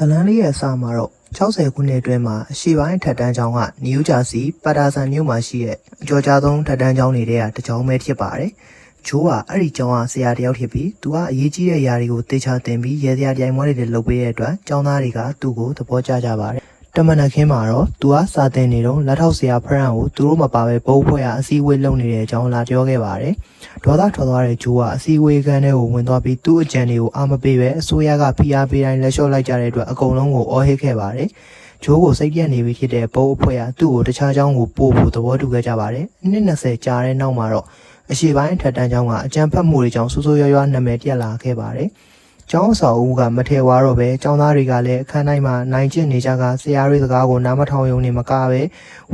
ဇလန်းလေးရဲ့အစမှာတော့60ခုနှစ်အတွင်းမှာအရှိပိုင်းထက်တန်းကျောင်းကနယူးဂျာစီပါတာဆန်မြို့မှာရှိတဲ့အကျော်ကြားဆုံးထက်တန်းကျောင်းတွေကတစ်ကျောင်းပဲဖြစ်ပါတယ်။ဂျိုးကအဲ့ဒီကျောင်းကဆရာတယောက်ဖြစ်ပြီးသူကအရေးကြီးတဲ့ຢာတွေကိုတေချာတင်ပြီးရဲစရာပြိုင်ပွဲတွေလုပ်ပေးတဲ့အတွက်ကျောင်းသားတွေကသူ့ကိုသဘောကျကြပါတယ်။ တမန်နခင်းမှာတော့သူကစာသင်နေတော့လက်ထောက်ဆရာဖရန်ကိုသူတို့မပါပဲဘုတ်ဖွဲ့ရအစည်းအဝေးလုပ်နေတဲ့အကြောင်းလာပြောခဲ့ပါတယ်။ဒေါသထွက်သွားတဲ့ဂျိုးကအစည်းအဝေးခန်းထဲကိုဝင်သွားပြီးသူ့အကြံတွေကိုအာမပေးပဲအစိုးရကဖိအားပေးတိုင်းလက်လျှော့လိုက်ကြတဲ့အတွက်အကုန်လုံးကိုအော်ဟစ်ခဲ့ပါတယ်။ဂျိုးကိုစိတ်ပြက်နေပြီဖြစ်တဲ့ဘုတ်အဖွဲ့ကသူ့ကိုတခြားเจ้าကိုပို့ဖို့သဘောတူခဲ့ကြပါတယ်။နှစ်20ကြာတဲ့နောက်မှာတော့အရှိပိုင်းအထက်တန်းเจ้าကအကြံဖတ်မှုတွေကြောင့်ဆိုးဆိုးရွားရွားနာမည်ပြက်လာခဲ့ပါတယ်။ ကျောင်းအဆောက်အဦကမထဲဝါတော့ပဲကျောင်းသားတွေကလည်းအခန်းတိုင်းမှာနိုင်ကျင့်နေကြကဆရာတွေစကားကိုနားမထောင်ရုံနဲ့မကပဲ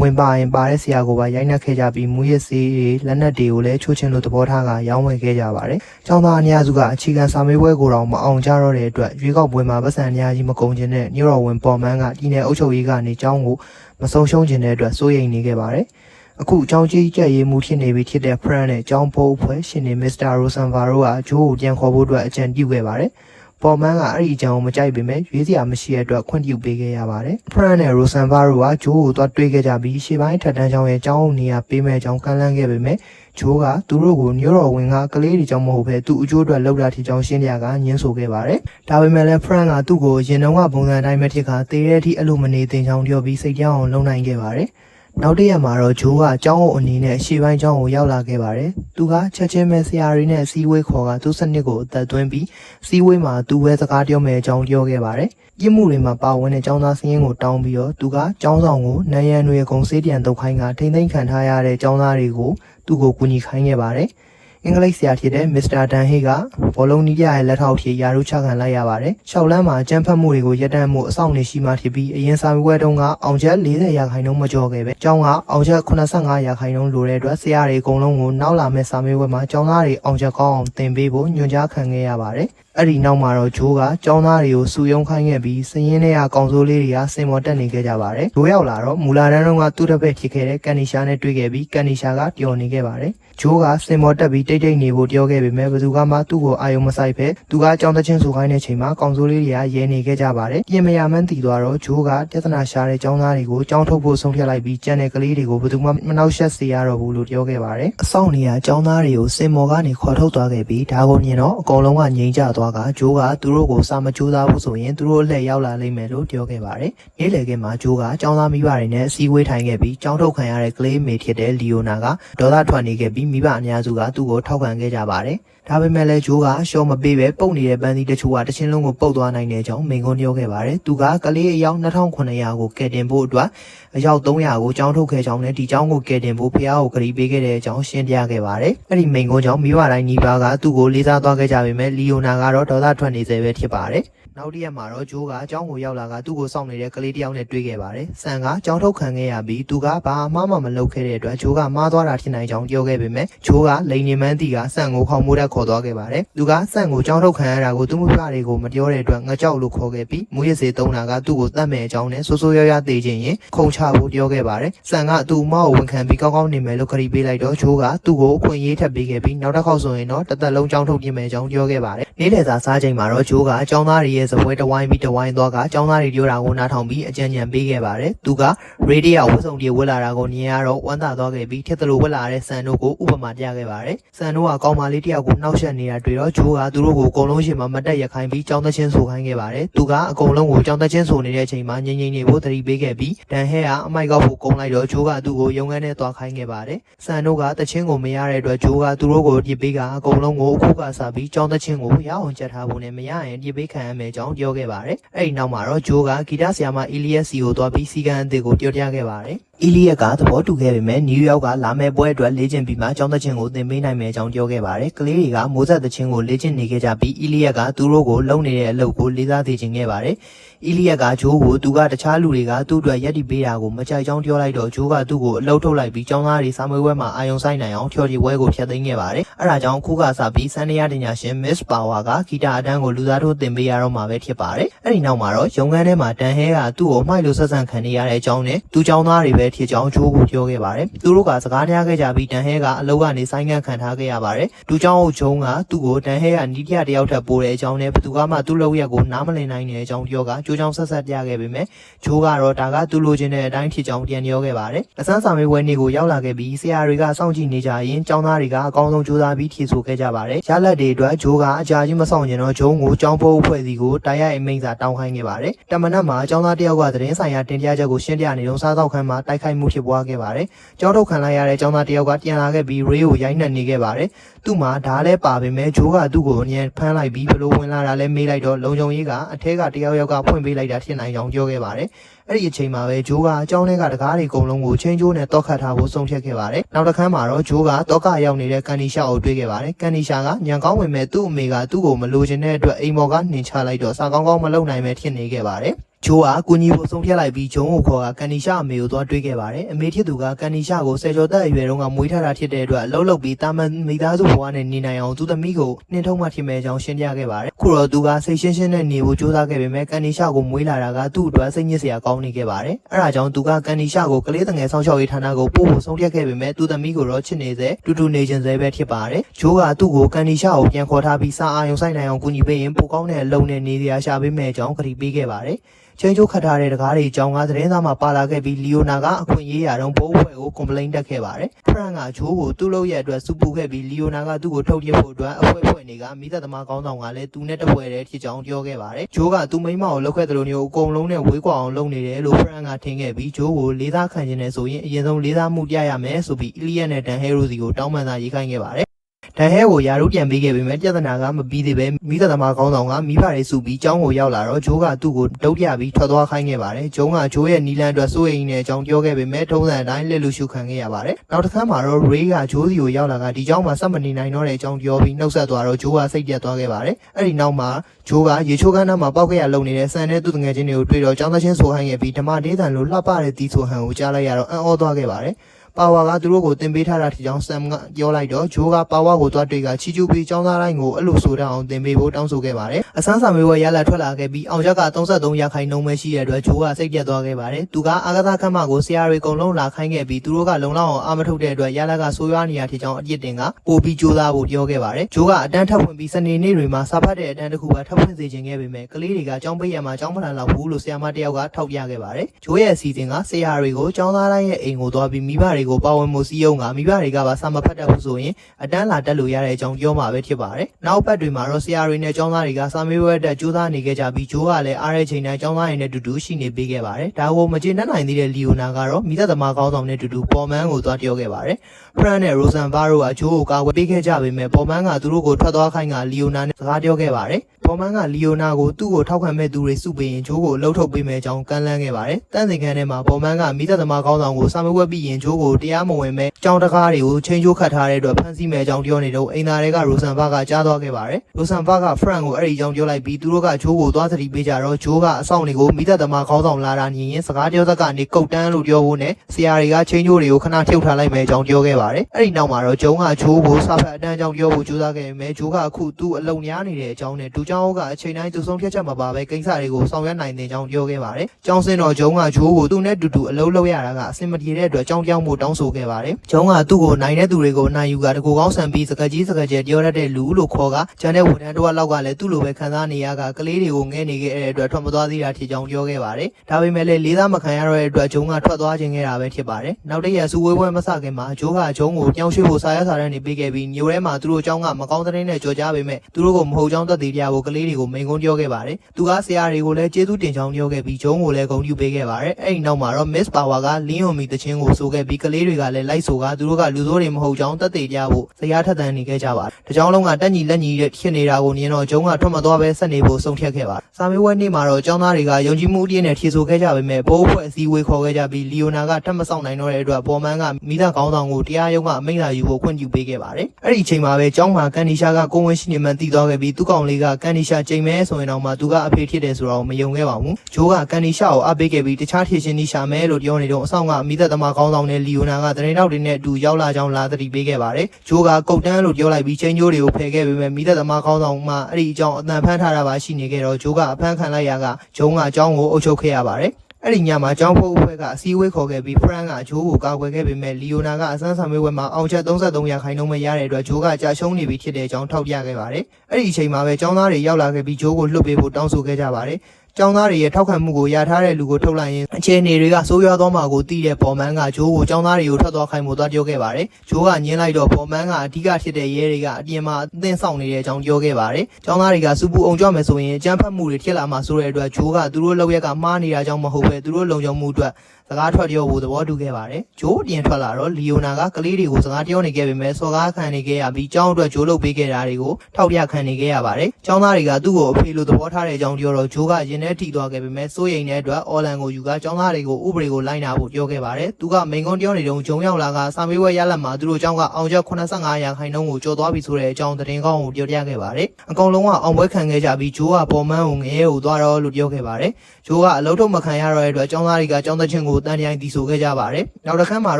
ဝင်ပါရင်ပါတဲ့ဆရာကိုပါရိုက်နှက်ခဲ့ကြပြီးမူရစ်စေးတွေလက်နက်တွေကိုလည်းချိုးချင်လို့သဘောထားကရောင်းဝယ်ခဲ့ကြပါတယ်။ကျောင်းသားအများစုကအခြေခံစာမေးပွဲကိုတော့မအောင်ကြတော့တဲ့အတွက်ရွေးကောက်ပွဲမှာပတ်စံအများကြီးမကုန်ခြင်းနဲ့ညော်တော်ဝင်ပေါ်မန်းကဒီနယ်အုပ်ချုပ်ရေးကနေကျောင်းကိုမဆုံးရှုံးခြင်းတဲ့အတွက်စိုးရိမ်နေခဲ့ပါတယ်။ အခုအကြောင်းကြီးကြက်ရေးမှုဖြစ်နေပြီဖြစ်တဲ့ Fran နဲ့အကြောင်းဖိုးအဖွဲ့ရှင်နေ Mr. Rosenvaro ကဂျိုးကိုပြန်ခေါ်ဖို့အတွက်အကြံပြုခဲ့ပါတယ်။ပေါ်မန်းကအဲ့ဒီအကြောင်းကိုမကြိုက်ပေမဲ့ရွေးစရာမရှိတဲ့အတွက်ခွင့်ပြုပေးခဲ့ရပါတယ်။ Fran နဲ့ Rosenvaro ကဂျိုးကိုသွားတွေ့ခဲ့ကြပြီးရှေ့ပိုင်းထက်တန်းချောင်းရဲ့အကြောင်းနေရာပေးမဲ့အကြောင်းကန့်လန့်ခဲ့ပေမဲ့ဂျိုးကသူတို့ကိုညောတော်ဝင်ကကလေးတွေကြောင့်မဟုတ်ပဲသူ့အကျိုးအတွက်လောက်တာထီကြောင်းရှင်းပြကညှင်းဆိုခဲ့ပါတယ်။ဒါပေမဲ့လည်း Fran ကသူ့ကိုရင်တုံးကပုံစံအတိုင်းပဲထစ်ခါတေးတဲ့အထိအဲ့လိုမနေသင်ချောင်းပြောပြီးစိတ်ကြောက်အောင်လုံနိုင်ခဲ့ပါတယ်။ နောက်တစ်ရက်မှာတော့ဂျိုးကအเจ้าကိုအနေနဲ့ရှေ့ပိုင်းအเจ้าကိုရောက်လာခဲ့ပါတယ်။သူကချက်ချင်းပဲဆရာရင်းနဲ့စီဝေးခေါ်ကသူ့စနစ်ကိုအသက်သွင်းပြီးစီဝေးမှာသူဝဲစကားပြောမယ်အကြောင်းပြောခဲ့ပါတယ်။ပြစ်မှုတွေမှာပါဝင်တဲ့အเจ้าသားစင်းရင်ကိုတောင်းပြီးတော့သူကအเจ้าဆောင်ကိုနန်းရန်တွေအကုန်စေးပြန်တုတ်ခိုင်းကထိမ့်သိမ်းခံထားရတဲ့အเจ้าသားတွေကိုသူ့ကိုကူညီခိုင်းခဲ့ပါတယ်။ အင်္ဂလိပ်ဆရာဖြစ်တဲ့မစ္စတာဒန်ဟေးကဘောလုံးနီးပြရဲ့လက်ထောက်ဖြစ်ယာရုချခံလိုက်ရပါတယ်။ရှောက်လန်းမှာအကြမ်းဖက်မှုတွေကိုရပ်တန့်မှုအဆောင်နေရှိမှဖြစ်ပြီးအရင်စာမေးပွဲတုန်းကအောင်ချက်40ရာခိုင်နှုန်းမကျော်ခဲ့ပဲ။ကျောင်းကအောင်ချက်85ရာခိုင်နှုန်းလိုတဲ့အတွက်ဆရာတွေအကုန်လုံးကိုနောက်လာမဲ့စာမေးပွဲမှာကျောင်းသားတွေအောင်ချက်ကောင်းအောင်သင်ပေးဖို့ညွှန်ကြားခံခဲ့ရပါတယ်။ အဲ့ဒီနောက်မှာတော့ဂျိုးကကျောင်းသားတွေကိုစုယုံခိုင်းခဲ့ပြီးစည်ရင်းတွေကကောင်စိုးလေးတွေကစင်မော်တက်နေခဲ့ကြပါတယ်။ဂျိုးရောက်လာတော့မူလာတန်းတုန်းကသူ့တစ်ဖက်ဖြစ်ခဲ့တဲ့ကန်နီရှာနဲ့တွေ့ခဲ့ပြီးကန်နီရှာကပျော်နေခဲ့ပါတယ်။ဂျိုးကစင်မော်တက်ပြီးတိတ်တိတ်နေဖို့ပြောခဲ့ပေမဲ့ဘယ်သူကမှသူ့ကိုအာယုံမဆိုင်ပဲသူကကြောင်းတချင်းဆိုခိုင်းတဲ့ချိန်မှာကောင်စိုးလေးတွေကရဲနေခဲ့ကြပါတယ်။ပြင်မရမှန်းတည်သွားတော့ဂျိုးကပြဿနာရှာတဲ့ကျောင်းသားတွေကိုကြောင်းထုတ်ဖို့ဆုံးဖြတ်လိုက်ပြီးကြံတဲ့ကလေးတွေကိုဘယ်သူမှမနှောက်ယှက်စေရတော့ဘူးလို့ပြောခဲ့ပါတယ်။အဆောင်နေရကျောင်းသားတွေကိုစင်မော်ကနေခေါ်ထုတ်သွားခဲ့ပြီးဒါကိုမြင်တော့အကုန်လုံးကငြိမ်ကြသွားကဂျိုးကသူတို့ကိုစာမကြိုးစားဘူးဆိုရင်သူတို့အလှည့်ရောက်လာလိမ့်မယ်လို့ပြောခဲ့ပါတယ်။နေ့လည်ခင်းမှာဂျိုးကကျောင်းသားမိဘတွေနဲ့အစည်းအဝေးထိုင်ခဲ့ပြီးကျောင်းထုတ်ခံရတဲ့ကလေးမေဖြစ်တဲ့လီယိုနာကဒေါသထွက်နေခဲ့ပြီးမိဘအများစုကသူ့ကိုထောက်ခံခဲ့ကြပါတယ်။ဒါပေမဲ့လည်းဂျိုးကရှော့မပေးပဲပုတ်နေတဲ့ပန်းသီးတချို့ကတချင်းလုံးကိုပုတ်သွားနိုင်တဲ့အကြောင်းမိန်ကွန်းပြောခဲ့ပါတယ်။သူကကလေးအယောက်2900ကိုကယ်တင်ဖို့အတွက်အယောက်300ကိုကျောင်းထုတ်ခဲ့ကြောင်းနဲ့ဒီကျောင်းကိုကယ်တင်ဖို့ဖះကိုဂရီပေးခဲ့တဲ့အကြောင်းရှင်းပြခဲ့ပါတယ်။အဲ့ဒီမိန်ကွန်းကြောင့်မိဘတိုင်းညီပါကသူ့ကိုလေးစားသွားခဲ့ကြပေမဲ့လီယိုနာကတော့ဒေါသထွက်နေစေပဲဖြစ်ပါတယ်။ နောက်တစ်ရက်မှာတော့ဂျိုးကအကြောင်းကိုရောက်လာကသူ့ကိုစောင့်နေတဲ့ကလေးတစ်ယောက်နဲ့တွေ့ခဲ့ပါတယ်။ဆန်ကကြောင်းထုတ်ခံခဲ့ရပြီးသူကဘာမှမမလုပ်ခဲ့တဲ့အတွက်ဂျိုးကမှားသွားတာဖြစ်နိုင်ကြောင်းပြောခဲ့ပေမဲ့ဂျိုးကလိန်နေမှန်းတီကဆန်ကိုခေါင်းမိုးတက်ခေါ်သွားခဲ့ပါတယ်။သူကဆန်ကိုကြောင်းထုတ်ခံရတာကိုသူ့မိဘတွေကိုမပြောတဲ့အတွက်ငကြောက်လို့ခေါ်ခဲ့ပြီးမူရစေသုံးတာကသူ့ကိုတတ်မဲ့အကြောင်းနဲ့ဆိုးဆိုးရွားရွားသိချင်းရင်ခုံချဖို့ပြောခဲ့ပါတယ်။ဆန်ကသူ့အမကိုဝန်ခံပြီးကောင်းကောင်းနေမယ်လို့ခရီးပေးလိုက်တော့ဂျိုးကသူ့ကိုအခွင့်အရေးထပ်ပေးခဲ့ပြီးနောက်တစ်ခေါက်ဆိုရင်တော့တသက်လုံးကြောင်းထုတ်ပြင်မယ်ကြောင်းပြောခဲ့ပါတယ်။နေ့လယ်စာစားချိန်မှာတော့ဂျိုးကအကြောင်းသားတွေရဲ့စပွဲတဝိုင်းပြီးတဝိုင်းသွားကအကြောင်းသားတွေပြောတာကိုနားထောင်ပြီးအကြံဉာဏ်ပေးခဲ့ပါတယ်။သူကရေဒီယိုဝတ်စုံတွေဝတ်လာတာကိုမြင်ရတော့ဝမ်းသာသွားခဲ့ပြီးထက်သလိုဝတ်လာတဲ့ဆန်တို့ကိုဥပမာပြခဲ့ပါတယ်။ဆန်တို့ကကောင်းမလေးတယောက်ကိုနှောက်ယှက်နေတာတွေ့တော့ဂျိုးကသူတို့ကိုအကုန်လုံးရှင်မှာမတက်ရခိုင်းပြီးကြောင်းသချင်းဆိုခိုင်းခဲ့ပါတယ်။သူကအကုန်လုံးကိုကြောင်းသချင်းဆိုနေတဲ့အချိန်မှာငြိမ်ငြိမ်နေဖို့သတိပေးခဲ့ပြီးဒန်ဟဲကအမိုက်ကောက်ဖို့ကုန်းလိုက်တော့ဂျိုးကသူ့ကိုရုံငန်းနဲ့သွားခိုင်းခဲ့ပါတယ်။ဆန်တို့ကသချင်းကိုမရတဲ့အတွက်ဂျိုးကသူတို့ကိုပြစ်ပေးကအကုန်လုံးကိုအခုကစားပြီးကြောင်းသချင်းကိုရအောင်ကြက်ထားဖို့နဲ့မရရင်ပြစ်ပေးခံရမယ်ကြောင်းပြောခဲ့ပါတယ်။အဲ့ဒီနောက်မှာတော့ဂျိုးကဂီတဆရာမအီလီယက်စီကိုသွားပြီးစီကံအသစ်ကိုပြောပြခဲ့ပါတယ်။အီလီယက်ကသဘောတူခဲ့ပေမဲ့နယူးယောက်ကလာမယ့်ပွဲအတွက်လေ့ကျင့်ပြီးမှကျောင်းသချင်းကိုသင်ပေးနိုင်မယ်အကြောင်းပြောခဲ့ပါတယ်။ကလေးတွေကမိုးဆက်သချင်းကိုလေ့ကျင့်နေခဲ့ကြပြီးအီလီယက်ကသူတို့ကိုလုံနေတဲ့အလုပ်ကိုလေးစားသိချင်ခဲ့ပါတယ်။အီလီယက်ကဂျိုးကိုသူကတခြားလူတွေကသူ့အတွက်ရက်တီပေးတာကိုမကြိုက်ကြောင်းပြောလိုက်တော့ဂျိုးကသူ့ကိုအလုပ်ထုတ်လိုက်ပြီးကျောင်းသားတွေစာမေးပွဲမှာအာရုံစိုက်နိုင်အောင်ချော်ချီပွဲကိုဖျက်သိမ်းခဲ့ပါတယ်။အဲဒါကြောင့်ခုကစပြီးစန္ဒယာတင်ညာရှင် Miss Power ကဂီတာအတန်းကိုလူသားတို့သင်ပေးရတော့မှာပဲဖြစ်ပါတယ်။အဲဒီနောက်မှာတော့ရုံခန်းထဲမှာတန်ဟဲကသူ့ကိုမှိုက်လို့ဆက်ဆံခံနေရတဲ့အကြောင်းနဲ့သူကျောင်းသားတွေပဲပဲဖြစ်ကြောင်းဂျိုးကိုပြောခဲ့ပါတယ်။သူတို့ကစကားများခဲ့ကြပြီးတန်ဟဲကအလောက်ကနေဆိုင်ငံခံထားခဲ့ရပါတယ်။ဒူချောင်းကိုဂျုံကသူ့ကိုတန်ဟဲကနီးပြတယောက်ထပ်ပိုးတဲ့အကြောင်းနဲ့ဘသူကမှသူ့လောက်ရက်ကိုနားမလည်နိုင်တဲ့အကြောင်းပြောကဂျိုးချောင်းဆက်ဆက်ပြခဲ့ပေမဲ့ဂျိုးကတော့ဒါကသူ့လိုချင်တဲ့အတိုင်းဖြစ်ကြောင်းပြန်ပြောခဲ့ပါတယ်။အစမ်းစာမေးပွဲနေ့ကိုရောက်လာခဲ့ပြီးဆရာတွေကစောင့်ကြည့်နေကြရင်ကျောင်းသားတွေကအကောင်းဆုံးကြိုးစားပြီးဖြေဆိုခဲ့ကြပါတယ်။ရလဒ်တွေအတွက်ဂျိုးကအကြာကြီးမဆောင်ကျင်တော့ဂျုံကိုကျောင်းဖို့အဖွဲ့စီကိုတိုက်ရိုက်အမိန့်စာတောင်းခိုင်းခဲ့ပါတယ်။တမနက်မှာကျောင်းသားတယောက်ကသတင်းဆိုင်ရာတင်ပြချက်ကိုရှင်းပြနေတော့စားသောက်ခန်းမှာတိုက်ခိုက်မှုဖြစ်ပွားခဲ့ပါတယ်ကျောင်းထုတ်ခံလိုက်ရတဲ့ကျောင်းသားတယောက်ကပြန်လာခဲ့ပြီးရေကိုရိုက်နှက်နေခဲ့ပါတယ်သူ့မှာဓာတ်လဲပါပေမဲ့ဂျိုးကသူ့ကိုအငြင်းဖမ်းလိုက်ပြီးဘလို့ဝင်လာတာလဲမေးလိုက်တော့လုံခြုံရေးကအထက်ကတယောက်ယောက်ကဖွင့်ပေးလိုက်တာဖြစ်နိုင်ကြောင်းပြောခဲ့ပါတယ်အဲ့ဒီအချိန်မှာပဲဂျိုးကအကြောင်းထဲကတကားတွေအကုန်လုံးကိုချင်းကျိုးနဲ့တောက်ခတ်ထားဖို့ဆုံးဖြတ်ခဲ့ပါတယ်နောက်တစ်ခါမှာတော့ဂျိုးကတောကရောက်နေတဲ့ကန်နီရှာကိုတွေ့ခဲ့ပါတယ်ကန်နီရှာကညံကောင်းဝင်မဲ့သူ့အမေကသူ့ကိုမလိုချင်တဲ့အတွက်အိမ်မော်ကနှင်ချလိုက်တော့စာကောင်းကောင်းမလုပ်နိုင်ပဲဖြစ်နေခဲ့ပါတယ် ဂျိုးကကူညီဖို့ဆုံးဖြတ်လိုက်ပြီးဂျုံကိုခေါ်ကကန်နီရှာအမေကိုသွားတွေ့ခဲ့ပါတယ်အမေဖြစ်သူကကန်နီရှာကိုဆယ်ကျော်သက်အရွယ်တုန်းကမွေးထားတာဖြစ်တဲ့အတွက်အလုပ်လုပ်ပြီးတာမန်မိသားစုဘဝနဲ့နေနိုင်အောင်သူသမီးကိုနှင်ထုတ်မှဖြစ်မဲ့ကြောင်းရှင်းပြခဲ့ပါတယ်ခုတော့သူကစိတ်ရှင်းရှင်းနဲ့နေဖို့ကြိုးစားခဲ့ပေမဲ့ကန်နီရှာကိုမွေးလာတာကသူ့အတွက်စိတ်ညစ်စရာကောင်းနေခဲ့ပါတယ်အဲဒါကြောင့်သူကကန်နီရှာကိုကလေးတငယ်ဆောင်းချောက်ရေးဌာနကိုပို့ဖို့ဆုံးဖြတ်ခဲ့ပေမဲ့သူသမီးကိုတော့ချစ်နေစေတူတူနေခြင်းစေပဲဖြစ်ပါတယ်ဂျိုးကသူ့ကိုကန်နီရှာကိုပြန်ခေါ်ထားပြီးစာအာရုံစိုက်နိုင်အောင်ကူညီပေးရင်ပိုကောင်းတဲ့အလုပ်နဲ့နေစရာရှာပေးမဲ့အကြောင်းကတိပေးခဲ့ပါတယ်ချင်းချိုးခတ်ထားတဲ့တကားတွေအကြောင်းကသတင်းစာမှာပါလာခဲ့ပြီးလီယိုနာကအခွင့်အရေးရာတုန်းဘိုးဘွယ်ကိုကွန်ပလိန်းတက်ခဲ့ပါတယ်။ဖရန်ကဂျိုးကိုသူ့လုပ်ရဲ့အတွက်စူပူခဲ့ပြီးလီယိုနာကသူ့ကိုထုတ်ပြဖို့အတွက်အဖွဲဖွဲတွေကမိသက်သမားကောင်းဆောင်ကလည်းသူနဲ့တပွဲတည်းဖြစ်ကြောင်းပြောခဲ့ပါတယ်။ဂျိုးကသူ့မိန်းမကိုလောက်ခဲ့တယ်လို့မျိုးအကုန်လုံးနဲ့ဝေးကွာအောင်လုပ်နေတယ်လို့ဖရန်ကထင်ခဲ့ပြီးဂျိုးကိုလေးစားခံခြင်းနဲ့ဆိုရင်အရင်ဆုံးလေးစားမှုပြရမယ်ဆိုပြီးအီလီယက်နဲ့ဒန်ဟဲရိုစီကိုတောင်းပန်စာရေးခိုင်းခဲ့ပါတယ်။ ဒန်ဟဲကိုယာရုပြန်ပေးခဲ့ပေမဲ့ပြဿနာကမပြီးသေးပဲမိသက်သမားကောင်းဆောင်ကမိဘတွေစုပြီးကျောင်းကိုရောက်လာတော့ဂျိုးကသူ့ကိုတုတ်ပြပြီးထွက်သွားခိုင်းခဲ့ပါတယ်။ဂျုံကဂျိုးရဲ့နီလန်အတွက်စိုးရိမ်နေတဲ့အကြောင်းပြောခဲ့ပေမဲ့ထုံးစံအတိုင်းလက်လူရှုခံခဲ့ရပါတယ်။နောက်တစ်ခါမှာတော့ရေးကဂျိုးစီကိုရောက်လာကဒီကျောင်းမှာစက်မနေနိုင်တော့တဲ့အကြောင်းပြောပြီးနှုတ်ဆက်သွားတော့ဂျိုးကစိတ်ပြတ်သွားခဲ့ပါတယ်။အဲ့ဒီနောက်မှာဂျိုးကရေချိုးကန်းနာမှာပောက်ခဲ့ရလုံနေတဲ့ဆန်တဲ့သူ့တငယ်ချင်းတွေကိုတွေ့တော့ကျောင်းသားချင်းဆိုဟန်ခဲ့ပြီးဓမ္မဒေသန်လိုလှပတဲ့တီးဆိုဟန်ကိုကြားလိုက်ရတော့အံ့ဩသွားခဲ့ပါတယ်။ ပါဝါကသူတို့ကိုတင်ပေးထားတာထီကြောင်းဆမ်ကပြောလိုက်တော့ဂျိုးကပါဝါကိုသွားတွေ့ကချီကျူပြီးចောင်းသားတိုင်းကိုအဲ့လိုဆိုတတ်အောင်တင်ပေးဖို့တောင်းဆိုခဲ့ပါတယ်။အစမ်းစာမေးပွဲရလာထွက်လာခဲ့ပြီးအောင်ရက်က33ရာခိုင်နှုန်းပဲရှိတဲ့အတွက်ဂျိုးကစိတ်ပြတ်သွားခဲ့ပါတယ်။သူကအာဂသာခမ်းမကိုဆရာတွေအကုန်လုံးလာခိုင်းခဲ့ပြီးသူတို့ကလုံလောက်အောင်အာမထုတ်တဲ့အတွက်ရလာကဆိုးရွားနေရထီကြောင်းအပြစ်တင်ကပိုပြီးကြိုးစားဖို့ပြောခဲ့ပါတယ်။ဂျိုးကအတန်းထပ်ဝင်ပြီးစနေနေ့တွေမှာစာဖတ်တဲ့အတန်းတစ်ခုကထပ်ဖွင့်စေခြင်းခဲ့ပေမဲ့ကလေးတွေကចောင်းပိတ်ရမှာចောင်းမလာတော့ဘူးလို့ဆရာမတယောက်ကထောက်ပြခဲ့ပါတယ်။ဂျိုးရဲ့အစီအစဉ်ကဆရာတွေကိုចောင်းသားတိုင်းရဲ့အိမ်ကိုသွားပြီးမိဘတွေ ကိုပါဝင်မှုစီးရုံးကမိဘတွေကပါစာမဖတ်တတ်ဘူးဆိုရင်အတန်းလာတက်လို့ရတဲ့အကြောင်းပြောမှာပဲဖြစ်ပါတယ်။နောက်ပတ်တွေမှာတော့ဆရာတွေနဲ့ကျောင်းသားတွေကစာမေးပွဲတက်ကြိုးစားနေခဲ့ကြပြီးဂျိုးကလည်းအားတဲ့ချိန်တိုင်းကျောင်းသားတွေနဲ့တူတူရှိနေပေးခဲ့ပါတယ်။ဒါကိုမကျေနပ်နိုင်သေးတဲ့လီယိုနာကတော့မိသက်သမားကောင်းဆောင်နဲ့တူတူပေါ်မန်ကိုသွားပြောခဲ့ပါတယ်။ဖရန်နဲ့ရိုဆန်ဘာတို့ကဂျိုးကိုကာကွယ်ပေးခဲ့ကြပေမဲ့ပေါ်မန်ကသူတို့ကိုထွက်သွားခိုင်းကလီယိုနာနဲ့စကားပြောခဲ့ပါတယ်။ပေါ်မန်ကလီယိုနာကိုသူ့ကိုထောက်ခံမဲ့သူတွေစုပေးရင်ဂျိုးကိုလှုပ်ထုတ်ပေးမယ်အကြောင်းကမ်းလှမ်းခဲ့ပါတယ်။တန်းစင်ခန်းထဲမှာပေါ်မန်ကမိသက်သမားကောင်းဆောင်ကိုစာမေးပွဲပြီးရင်ဂျိုးကိုတရားမဝင်မဲ့ကြောင်းတကားတွေကိုချိန်ချိုးခတ်ထားတဲ့အတွက်ဖမ်းဆီးမယ်အကြောင်းပြောနေတော့အိမ်သားတွေကရိုဆန်ဘာကကြားသွားခဲ့ပါတယ်။ရိုဆန်ဘာကဖရန်ကိုအဲ့ဒီအကြောင်းပြောလိုက်ပြီးသူတို့ကဂျိုးကိုသွားသတိပေးကြတော့ဂျိုးကအဆောင်တွေကိုမိသက်သမားကောင်းဆောင်လာတာမြင်ရင်စကားပြောသက်ကနေကုတ်တန်းလို့ပြောဖို့နဲ့ဆရာတွေကချိန်ချိုးတွေကိုခဏထုတ်ထားလိုက်မယ်အကြောင်းပြောခဲ့ပါတယ်။အဲ့ဒီနောက်မှာတော့ဂျုံကဂျိုးကိုစာဖတ်အတန်းအကြောင်းပြောဖို့ကြိုးစားခဲ့ပေမဲ့ဂျိုးကအခုသူ့အလုံများနေတဲ့အကြောင်းနဲ့ဒူချောင်းကအချိန်တိုင်းသူဆုံးဖြတ်ချက်မှာပါပဲကိစ္စတွေကိုဆောင်ရွက်နိုင်တဲ့အကြောင်းပြောခဲ့ပါတယ်။ကျောင်းစင်းတော်ဂျုံကဂျိုးကိုသူ့နဲ့တူတူအလုပ်လုပ်ရတာကအဆင်မပြေတဲ့အတွက်ကြောင်းကြောင်းမှုတောင်းဆိုခဲ့ပါတယ်။ဂျုံကသူ့ကိုနိုင်တဲ့သူတွေကိုနိုင်ယူကတကူကောင်းဆန်ပြီးစကကြီးစကကျဲပြောရတဲ့လူလို့ခေါ်ကကျန်တဲ့ဝန်ထမ်းတစ်ဝက်လောက်ကလည်းသူ့လိုပဲခံစားနေရကကလေးတွေကိုငဲနေခဲ့တဲ့အတွက်ထွက်မသွားသေးတာဖြစ်ကြောင်းပြောခဲ့ပါတယ်။ဒါပေမဲ့လည်းလေးစားမခံရတော့တဲ့အတွက်ဂျုံကထွက်သွားခြင်းခဲ့တာပဲဖြစ်ပါတယ်။နောက်တစ်ရက်စူဝေးပွဲမစခင်မှာဂျိုးကဂျုံကိုကြောင်းရွှေ့ဖို့စာရစာတန်းနေပေးခဲ့ပြီးညိုထဲမှာသူတို့အကြောင်းကမကောင်းတဲ့နဲ့ကြော်ကြားပေမဲ့သူတို့ကမဟုတ်ကြောင်းသက်သေတရားကိုကလေးတွေကိုမိန်ကွန်းပြောခဲ့ပါတယ်။သူကဆရာတွေကိုလည်းကျေးဇူးတင်ကြောင်းပြောခဲ့ပြီးဂျုံကိုလည်းဂုဏ်ပြုပေးခဲ့ပါတယ်။အဲ့ဒီနောက်မှာတော့ Miss Power ကလင်းယွန်မီတချင်းကိုဆိုခဲ့ပြီးကလေးတွေကလည်းလိုက်ဆိုကသူတို့ကလူဆိုးတွေမဟုတ်ကြောင်းသက်သေတရားဖို့ဇရားထက်သန်နေခဲ့ကြပါတယ်။တကြောင်လုံးကတက်ညီလက်ညီတဲ့ဖြစ်နေတာကိုမြင်တော့ဂျုံကထွက်မသွားပဲဆက်နေဖို့ဆုံးဖြတ်ခဲ့ပါတယ်။စာမေးပွဲနေ့မှာတော့ကျောင်းသားတွေကယုံကြည်မှုအပြည့်နဲ့ဖြေဆိုခဲ့ကြပေမဲ့ဘိုးအဖွဲ့အစည်းအဝေးခေါ်ခဲ့ကြပြီးလီယိုနာကထပ်မဆောင်နိုင်တော့တဲ့အတွက်ပေါ်မန်ကမိသားကောင်းဆောင်ကိုတရားရုံးကအမိန့်စာယူဖို့ခွင့်ပြုပေးခဲ့ပါတယ်။အဲ့ဒီအချိန်မှာပဲကျောင်းမှာကန်နီရှာကကိုဝင်ရှိနေမှန်းသိသွားခဲ့ပြီးသူ့ကောင်လေးကကန်နီရှာချိန်မဲဆိုရင်တော့မှသူကအဖေဖြစ်တယ်ဆိုတော့မယုံခဲ့ပါဘူး။ဂျိုးကကန်နီရှာကိုအပ်ပေးခဲ့ပြီးတခြားထည့်ရှင်နီရှာမဲလို့ပြောနေတော့အဆောင်ကမိသက်သမားကောင်းဆောင်တဲ့လီယိုနာကတရင်တောက်တွေနဲ့အတူရောက်လာကြောင်းလာသတိပေးခဲ့ပါတယ်။ဂျိုးကကုတ်တန်းလို့ပြောလိုက်ပြီးချိန်ကျိုးတွေကိုဖယ်ခဲ့ပေမဲ့မိသက်သမားကောင်းဆောင်မှအဲ့ဒီအကြောင်းအတန်ဖန်းထားတာပါရှိနေခဲ့တော့ဂျိုးကအဖမ်းခံလိုက်ရကဂျုံကအကြောင်းကိုအုပ်ချုပ်ခဲ့ရပါတယ်။အဲ့ဒီညမှာကျောင်းဖို့အဖွဲ့ကအစည်းအဝေးခေါ်ခဲ့ပြီးဖရန်ကအဂျိုးကိုကာကွယ်ခဲ့ပေမဲ့လီယိုနာကအစမ်းဆံမေးပွဲမှာအောင်ချက်33ရာခိုင်နှုန်းပဲရတဲ့အတွက်ဂျိုးကကြာရှုံးနေပြီဖြစ်တဲ့အကြောင်းထောက်ပြခဲ့ပါတယ်အဲ့ဒီအချိန်မှာပဲကျောင်းသားတွေရောက်လာခဲ့ပြီးဂျိုးကိုလွှတ်ပေးဖို့တောင်းဆိုခဲ့ကြပါတယ် ကျောင်းသားတွေရဲ့ထောက်ခံမှုကိုရထားတဲ့လူကိုထုတ်လိုက်ရင်အခြေအနေတွေကဆိုးရွားသွားမှာကိုသိတဲ့ပေါ်မန်ကဂျိုးကိုကျောင်းသားတွေကိုထွက်သွားခိုင်းဖို့သွားပြောခဲ့ပါတယ်။ဂျိုးကညင်းလိုက်တော့ပေါ်မန်ကအဓိကဖြစ်တဲ့ရဲတွေကအပြင်မှာအသင်းဆောင်နေတဲ့အကြောင်းပြောခဲ့ပါတယ်။ကျောင်းသားတွေကစူပူအောင်ကြမယ်ဆိုရင်အကြမ်းဖက်မှုတွေဖြစ်လာမှာဆိုတဲ့အတွက်ဂျိုးကသူတို့လောက်ရက်ကမှားနေတာကြောင့်မဟုတ်ပဲသူတို့လုံခြုံမှုအတွက်စကားထွက်ပြောဖို့သဘောတူခဲ့ပါတယ်။ဂျိုးအပြင်ထွက်လာတော့လီယိုနာကကလေးတွေကိုစကားပြောနေခဲ့ပေမဲ့စော်ကားခံနေခဲ့ရပြီးကျောင်းအတွက်ဂျိုးလုပ်ပေးခဲ့တာတွေကိုထောက်ပြခံနေခဲ့ရပါတယ်။ကျောင်းသားတွေကသူ့ကိုအဖေလိုသဘောထားတဲ့အကြောင်းပြောတော့ဂျိုးကရင်ထဲထိသွားခဲ့ပေမဲ့စိုးရိမ်တဲ့အတွက်အော်လန်ကိုယူကကျောင်းသားတွေကိုဥပဒေကိုလိုက်နာဖို့ပြောခဲ့ပါတယ်။သူကမိန်ကုန်းပြောနေတုန်းဂျုံရောက်လာကစာမေးပွဲရလက်မှာသူတို့ကျောင်းကအောင်ချက်85ရာခိုင်နှုန်းကိုကျော်သွားပြီဆိုတဲ့အကြောင်းသတင်းကောင်းကိုပြောပြခဲ့ပါတယ်။အကောင်လုံးကအောင်ပွဲခံခဲ့ကြပြီးဂျိုးကပေါ်မန်းကိုငရဲကိုသွားတော့လို့ပြောခဲ့ပါတယ်။ဂျိုးကအလုံးထုံမခံရတော့တဲ့အတွက်ကျောင်းသားတွေကကျောင်းသချင်းကိုတန်တိုင်းတီဆိုခဲ့ကြပါတယ်။နောက်တစ်ခါမှာ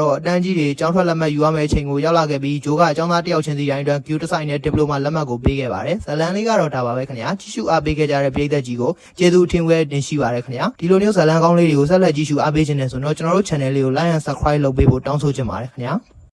တော့အတန်းကြီးတွေကျောင်းထွက်လက်မှတ်ယူရမယ့်အချိန်ကိုရောက်လာခဲ့ပြီးဂျိုးကကျောင်းသားတယောက်ချင်းစီတိုင်းအတွက် Q တစ်ဆိုင်နဲ့ဒီပလိုမာလက်မှတ်ကိုပေးခဲ့ပါတယ်။ဇလန်လေးကတော့ဒါပါပဲခင်ဗျာ။ကြည့်ရှုအားပေးခဲ့ကြတဲ့ပြည်သက်ကြီးကိုကျေးဇူးအထင်ဝဲတင်ရှိပါတယ်ခင်ဗျာ။ဒီလိုမျိုးဇလန်ကောင်းလေးတွေကိုဆက်လက်ကြည့်ရှုအားပေးခြင်းနဲ့ဆိုတော့ကျွန်တော်တို့ channel လေးကို like and subscribe လုပ်ပေးဖို့တောင်းဆိုချင်ပါတယ်ခင်ဗျာ။